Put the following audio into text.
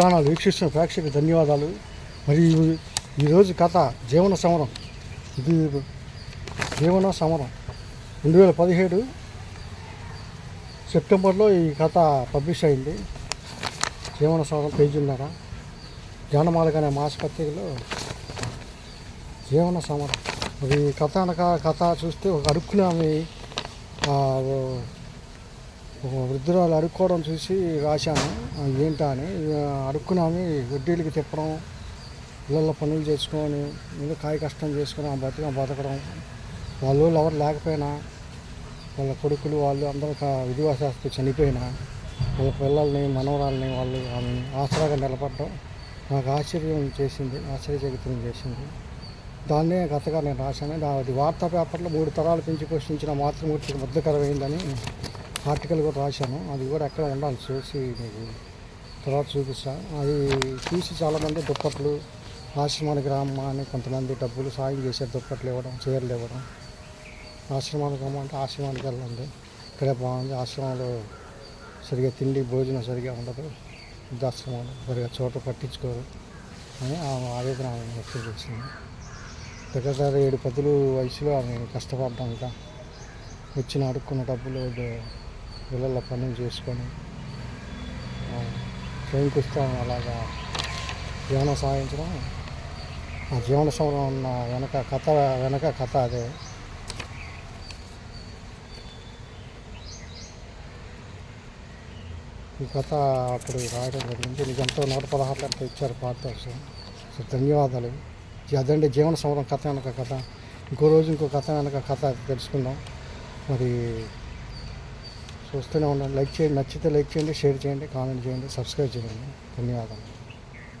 Channel వీక్షిస్తున్న ప్రేక్షకు ధన్యవాదాలు. మరి ఈ- ఈరోజు కథ జీవన సమరం. ఇది జీవన సమరం. రెండు వేల పదిహేడు సెప్టెంబర్లో ఈ కథ పబ్లిష్ అయింది. జీవన సమరం పేజీన్నర. జానమాలక అనే మాసపత్రికలో జీవన సమరం. మరి ఈ కథ అనక కథ చూస్తే ఒక అడుక్కునే ఆమె వృద్ధురాలు అడుక్కోవడం చూసి రాశాను. ఏంటా అని. అడుక్కున్నాము. అడుక్కున్నామి వడ్డీలకి తిప్పడం ఇళ్ళల్లో పనులు చేసుకొని ఇంకా కాయ కష్టం చేసుకుని ఆ బతిక బతకడం. వాళ్ళు ఎవరు లేకపోయినా వాళ్ళ కొడుకులు వాళ్ళు అందరూ కా- చనిపోయినా వాళ్ళ పిల్లల్ని మనవరాల్ని వాళ్ళు ఆమెని ఆసరాగా నిలబడడం నాకు ఆశ్చర్యం చేసింది ఆశ్చర్యచకితం చేసింది. దాన్నే గతగా నేను రాశాను. అది వార్తా పేపర్లో మూడు తరాలు పెంచి పోషించిన మాతృమూర్తికి ముద్దకరమైందని ఆర్టికల్ కూడా రాశాను. అది కూడా ఎక్కడ ఉండాలి చూసి మీకు తర్వాత చూపిస్తాను అది చూసి చాలామంది దుప్పట్లు ఆశ్రమానికి రామ్మా అని కొంతమంది డబ్బులు సాయం చేశారు. దుప్పట్లు ఇవ్వడం చీరలు ఇవ్వడం. ఆశ్రమానికి రమ్మంటే ఆశ్రమానికి వెళ్ళండి. ఇక్కడే బాగుంది. ఆశ్రమంలో సరిగా తిండి భోజనం సరిగా ఉండదు. వృద్ధాశ్రమంలో సరిగా చోట పట్టించుకోరు అని ఆమె ఆవేదన ఆమె వ్యక్తం చేసింది దగ్గర ఏడు పదులు వయసులో ఆమె కష్టపడ్డాక ఇంకా. వచ్చిన అడుక్కున్న డబ్బులు పిల్లల పనులు చేసుకొని ఆ, అలాగా. జీవనం సాగించడం ఆ జీవన సమరం ఉన్న వెనక కథ వెనక కథ అదే. ఈ కథ అప్పుడు రాయడం జరిగింది. నీకు ఎంతో నూట పదహారు ఎంత ఇచ్చారు పాత సో ధన్యవాదాలు. ఇది అదండి జీవన సమరం కథ వెనక కథ. ఇంకో రోజు ఇంకో కథ వెనక కథ తెలుసుకుందాం. మరి చూస్తూనే ఉండండి. లైక్ చేయండి నచ్చితే లైక్ చేయండి షేర్ చేయండి కామెంట్ చేయండి సబ్స్క్రైబ్ చేయండి. ధన్యవాదాలు.